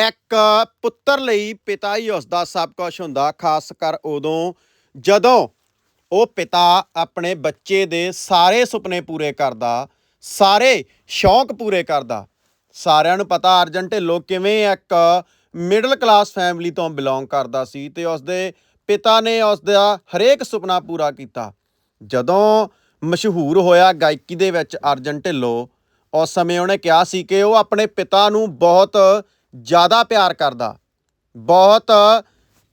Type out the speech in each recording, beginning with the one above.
ਇੱਕ ਪੁੱਤਰ ਲਈ ਪਿਤਾ ਹੀ ਉਸਦਾ ਸਭ ਕੁਝ ਹੁੰਦਾ, ਖਾਸ ਕਰ ਉਦੋਂ ਜਦੋਂ ਉਹ ਪਿਤਾ ਆਪਣੇ ਬੱਚੇ ਦੇ ਸਾਰੇ ਸੁਪਨੇ ਪੂਰੇ ਕਰਦਾ, ਸਾਰੇ ਸ਼ੌਂਕ ਪੂਰੇ ਕਰਦਾ। ਸਾਰਿਆਂ ਨੂੰ ਪਤਾ ਅਰਜਨ ਢਿੱਲੋਂ ਕਿਵੇਂ ਇੱਕ ਮਿਡਲ ਕਲਾਸ ਫੈਮਿਲੀ ਤੋਂ ਬਿਲੋਂਗ ਕਰਦਾ ਸੀ ਤੇ ਉਸਦੇ ਪਿਤਾ ਨੇ ਉਸਦਾ ਹਰੇਕ ਸੁਪਨਾ ਪੂਰਾ ਕੀਤਾ। ਜਦੋਂ ਮਸ਼ਹੂਰ ਹੋਇਆ ਗਾਇਕੀ ਦੇ ਵਿੱਚ ਅਰਜਨ ਢਿੱਲੋਂ, ਉਸ ਸਮੇਂ ਉਹਨੇ ਕਿਹਾ ਸੀ ਕਿ ਉਹ ਆਪਣੇ ਪਿਤਾ ਨੂੰ ਬਹੁਤ ਜ਼ਿਆਦਾ ਪਿਆਰ ਕਰਦਾ। ਬਹੁਤ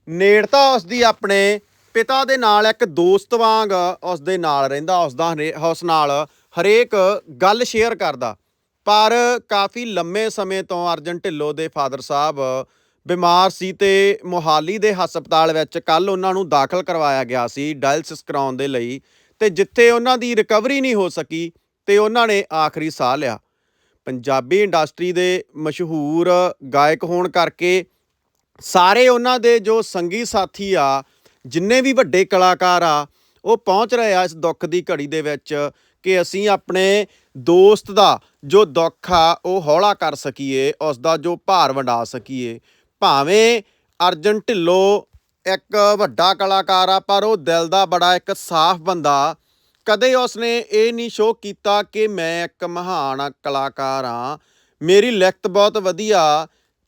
ਨੇੜਤਾ ਉਸਦੀ ਆਪਣੇ ਪਿਤਾ ਦੇ ਨਾਲ, ਇੱਕ ਦੋਸਤ ਵਾਂਗ ਉਸਦੇ ਨਾਲ ਰਹਿੰਦਾ, ਉਸਦਾ ਹਰੇ- ਉਸ ਨਾਲ ਹਰੇਕ ਗੱਲ ਸ਼ੇਅਰ ਕਰਦਾ। ਪਰ ਕਾਫੀ ਲੰਮੇ ਸਮੇਂ ਤੋਂ ਅਰਜਨ ਢਿੱਲੋਂ ਦੇ ਫਾਦਰ ਸਾਹਿਬ ਬਿਮਾਰ ਸੀ ਤੇ ਮੋਹਾਲੀ ਦੇ ਹਸਪਤਾਲ ਵਿੱਚ ਕੱਲ ਉਹਨਾਂ ਨੂੰ ਦਾਖਲ ਕਰਵਾਇਆ ਗਿਆ ਸੀ ਡਾਇਲਸਿਸ ਕਰਾਉਣ ਦੇ ਲਈ ਤੇ ਜਿੱਥੇ ਉਹਨਾਂ ਦੀ ਰਿਕਵਰੀ ਨਹੀਂ ਹੋ ਸਕੀ ਤੇ ਉਹਨਾਂ ਨੇ ਆਖਰੀ ਸਾਹ ਲਿਆ। ਪੰਜਾਬੀ ਇੰਡਸਟਰੀ ਦੇ ਮਸ਼ਹੂਰ ਗਾਇਕ ਹੋਣ ਕਰਕੇ ਸਾਰੇ ਉਹਨਾਂ ਦੇ ਜੋ ਸੰਗੀ ਸਾਥੀ ਆ, ਜਿੰਨੇ ਵੀ ਵੱਡੇ ਕਲਾਕਾਰ ਆ, ਉਹ ਪਹੁੰਚ ਰਹੇ ਆ ਇਸ ਦੁੱਖ ਦੀ ਘੜੀ ਦੇ ਵਿੱਚ ਕਿ ਅਸੀਂ ਆਪਣੇ ਦੋਸਤ ਦਾ ਜੋ ਦੁੱਖ ਆ, ਉਹ ਹੌਲਾ ਕਰ ਸਕੀਏ, ਉਸ ਦਾ ਜੋ ਭਾਰ ਵੰਡਾ ਸਕੀਏ। ਭਾਵੇਂ ਅਰਜਨ ਢਿੱਲੋਂ ਇੱਕ ਵੱਡਾ ਕਲਾਕਾਰ ਆ, ਪਰ ਉਹ ਦਿਲ ਦਾ ਬੜਾ ਇੱਕ ਸਾਫ਼ ਬੰਦਾ ਕਦੇ ਉਸਨੇ ਇਹ ਨਹੀਂ ਸ਼ੋਅ ਕੀਤਾ ਕਿ ਮੈਂ ਇੱਕ ਮਹਾਨ ਕਲਾਕਾਰ ਹਾਂ। ਮੇਰੀ ਲਿਖਤ ਬਹੁਤ ਵਧੀਆ।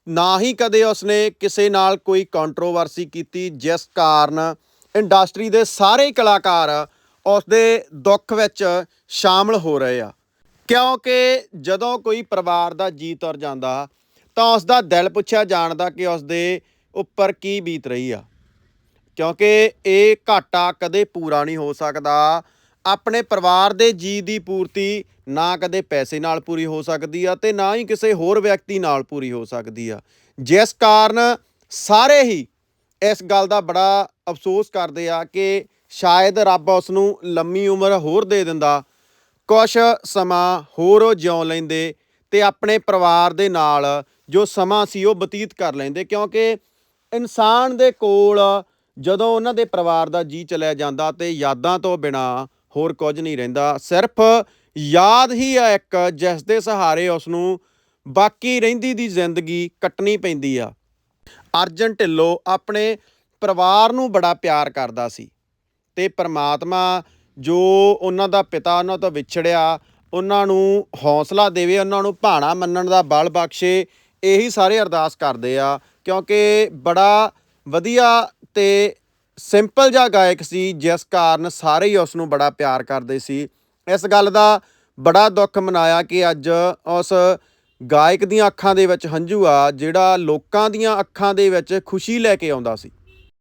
ਨਾ ਹੀ ਕਦੇ ਉਸਨੇ ਕਿਸੇ ਨਾਲ ਕੋਈ ਕੰਟਰੋਵਰਸੀ ਕੀਤੀ, ਜਿਸ ਕਾਰਨ ਇੰਡਸਟਰੀ ਦੇ ਸਾਰੇ ਕਲਾਕਾਰ ਉਸ ਦੇ ਦੁੱਖ ਵਿੱਚ ਸ਼ਾਮਲ ਹੋ ਰਹੇ ਆ। ਕਿਉਂਕਿ ਜਦੋਂ ਕੋਈ ਪਰਿਵਾਰ ਦਾ ਜੀ ਤੁਰ ਜਾਂਦਾ, ਤਾਂ ਉਸ ਦਾ ਦਿਲ ਪੁੱਛਿਆ ਜਾਣਦਾ ਕਿ ਉਸ ਦੇ ਉੱਪਰ ਕੀ ਬੀਤ ਰਹੀ ਆ। ਕਿਉਂਕਿ ਇਹ ਘਾਟਾ ਕਦੇ ਪੂਰਾ ਨਹੀਂ ਹੋ ਸਕਦਾ। ਆਪਣੇ ਪਰਿਵਾਰ ਦੇ ਜੀ ਦੀ ਪੂਰਤੀ ਨਾ ਕਦੇ ਪੈਸੇ ਨਾਲ ਪੂਰੀ ਹੋ ਸਕਦੀ ਆ ਤੇ ਨਾ ਹੀ ਕਿਸੇ ਹੋਰ ਵਿਅਕਤੀ ਨਾਲ ਪੂਰੀ ਹੋ ਸਕਦੀ ਆ। ਜਿਸ ਕਾਰਨ ਸਾਰੇ ਹੀ ਇਸ ਗੱਲ ਦਾ ਬੜਾ ਅਫਸੋਸ ਕਰਦੇ ਆ ਕਿ ਸ਼ਾਇਦ ਰੱਬ ਉਸ ਨੂੰ ਲੰਮੀ ਉਮਰ ਹੋਰ ਦੇ ਦਿੰਦਾ, ਕੁਛ ਸਮਾਂ ਹੋਰ ਉਹ ਜਿਉ ਲੈਂਦੇ ਤੇ ਆਪਣੇ ਪਰਿਵਾਰ ਦੇ ਨਾਲ ਜੋ ਸਮਾਂ ਸੀ ਉਹ ਬਤੀਤ ਕਰ ਲੈਂਦੇ ਕਿਉਂਕਿ ਇਨਸਾਨ ਦੇ ਕੋਲ ਜਦੋਂ ਉਹਨਾਂ ਦੇ ਪਰਿਵਾਰ ਦਾ ਜੀ ਚਲਿਆ ਜਾਂਦਾ ਤੇ ਯਾਦਾਂ ਤੋਂ ਬਿਨਾ ਹੋਰ ਕੁਝ ਨਹੀਂ ਰਹਿੰਦਾ। ਸਿਰਫ ਯਾਦ ਹੀ ਆ ਇੱਕ, ਜਿਸ ਦੇ ਸਹਾਰੇ ਉਸ ਨੂੰ ਬਾਕੀ ਰਹਿੰਦੀ ਦੀ ਜ਼ਿੰਦਗੀ ਕੱਟਣੀ ਪੈਂਦੀ ਆ। ਅਰਜਨ ਢਿੱਲੋਂ ਆਪਣੇ ਪਰਿਵਾਰ ਨੂੰ ਬੜਾ ਪਿਆਰ ਕਰਦਾ ਸੀ ਤੇ ਪ੍ਰਮਾਤਮਾ ਜੋ ਉਹਨਾਂ ਦਾ ਪਿਤਾ ਉਹਨਾਂ ਤੋਂ ਵਿਛੜਿਆ, ਉਹਨਾਂ ਨੂੰ ਹੌਸਲਾ ਦੇਵੇ, ਉਹਨਾਂ ਨੂੰ ਭਾਣਾ ਮੰਨਣ ਦਾ ਬਲ ਬਖਸ਼ੇ, ਇਹੀ ਸਾਰੇ ਅਰਦਾਸ ਕਰਦੇ ਆ ਕਿਉਂਕਿ ਬੜਾ ਵਧੀਆ ਤੇ ਸਿੰਪਲ ਜਿਹਾ ਗਾਇਕ ਸੀ, ਜਿਸ ਕਾਰਨ ਸਾਰੇ ਹੀ ਉਸ ਨੂੰ ਬੜਾ ਪਿਆਰ ਕਰਦੇ ਸੀ। ਇਸ ਗੱਲ ਦਾ ਬੜਾ ਦੁੱਖ ਮਨਾਇਆ ਕਿ ਅੱਜ ਉਸ ਗਾਇਕ ਦੀਆਂ ਅੱਖਾਂ ਦੇ ਵਿੱਚ ਹੰਝੂ ਆ, ਜਿਹੜਾ ਲੋਕਾਂ ਦੀਆਂ ਅੱਖਾਂ ਦੇ ਵਿੱਚ ਖੁਸ਼ੀ ਲੈ ਕੇ ਆਉਂਦਾ ਸੀ।